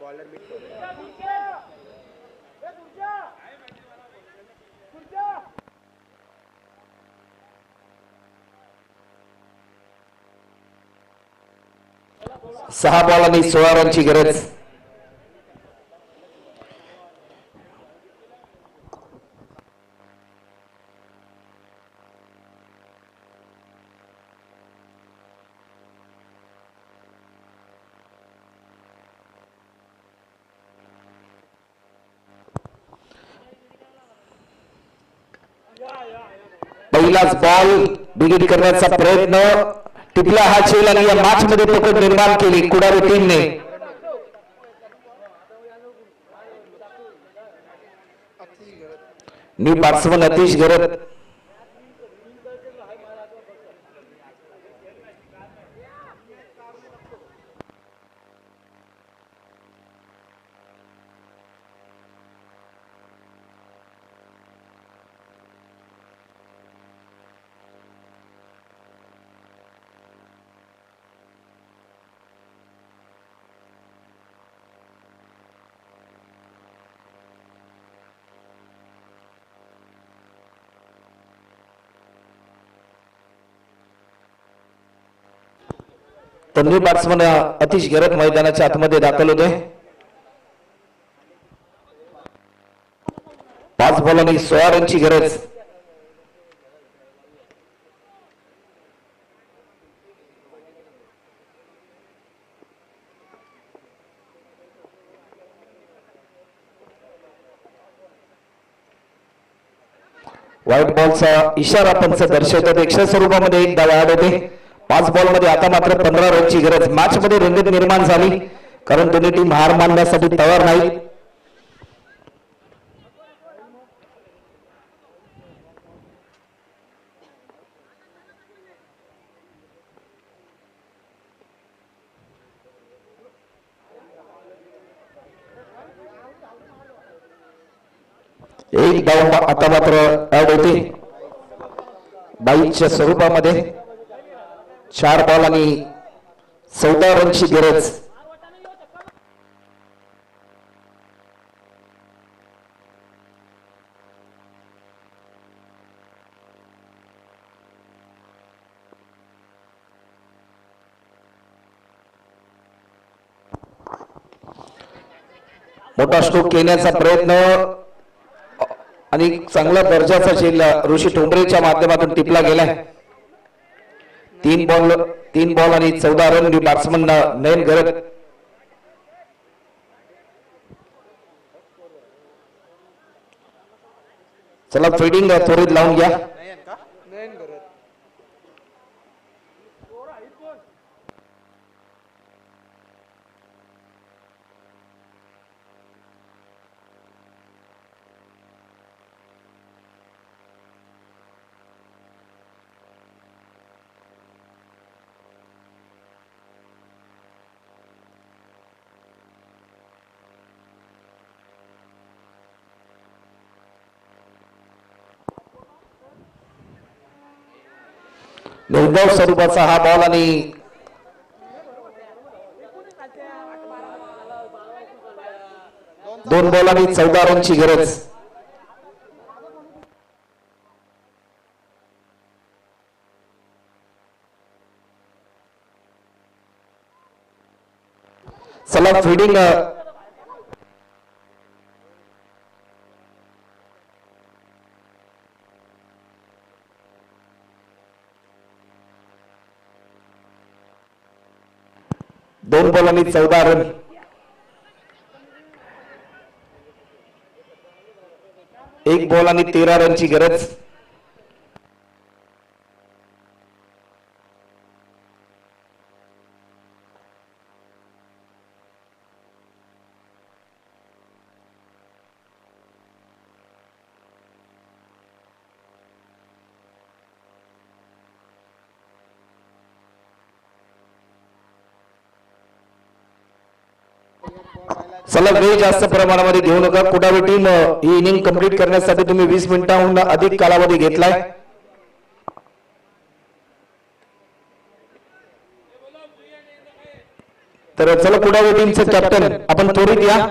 Bowler मिळतो सहा ball आणि सोळा रनची गरज. पहिलाच बॉल बिगिट करण्याचा प्रयत्न. टिपला हा चेल आणि या मॅच मध्ये पकड निर्माण केली कुडारी टीमने न्यू बॅट्समन अतिश गरत तन्वी बॅट्समन अतिश गरत मैदानाच्या आतमध्ये दाखल होते पाच बॉल आणि सोळा रनची गरज. व्हाईट बॉलचा इशारा पंच दर्शवतात. एकशे स्वरूपामध्ये एक धाव आढळते होते पाच बॉलमध्ये आता मात्र पंधरा रनची गरज. मॅच मध्ये रंगत निर्माण झाली. कारण दोन्ही टीम हार मानण्यासाठी तयार नाही एक डाऊन आता मात्र ऍड होते. बाईकच्या स्वरूपामध्ये चार बॉल आणि चौदा रनची गरज. मोठा स्ट्रोक घेण्याचा प्रयत्न आणि चांगल्या दर्जाचा झेल ऋषी ठोंबरेच्या माध्यमातून टिपला गेलाय. तीन बॉल तीन बॉल आणि चौदा रन बॅट्समन नयन गरज. चला फिल्डिंग त्वरित लावून घ्या. नयन स्वरूपाचा हा बॉल आणि दोन बॉल आणि चौदा रनची गरज. चला फिल्डिंग दोन बॉल आणि चौदा रन. एक बॉल आणि तेरा रनची गरज. चला वेळ जास्त प्रमाणामध्ये घेऊ नका. कुडावी टीम ही इनिंग कंप्लीट करण्यासाठी तुम्ही वीस मिनिटांहून अधिक कालावधी घेतलाय. तर चला कुडावी टीमचं कॅप्टन आपण त्वरित या.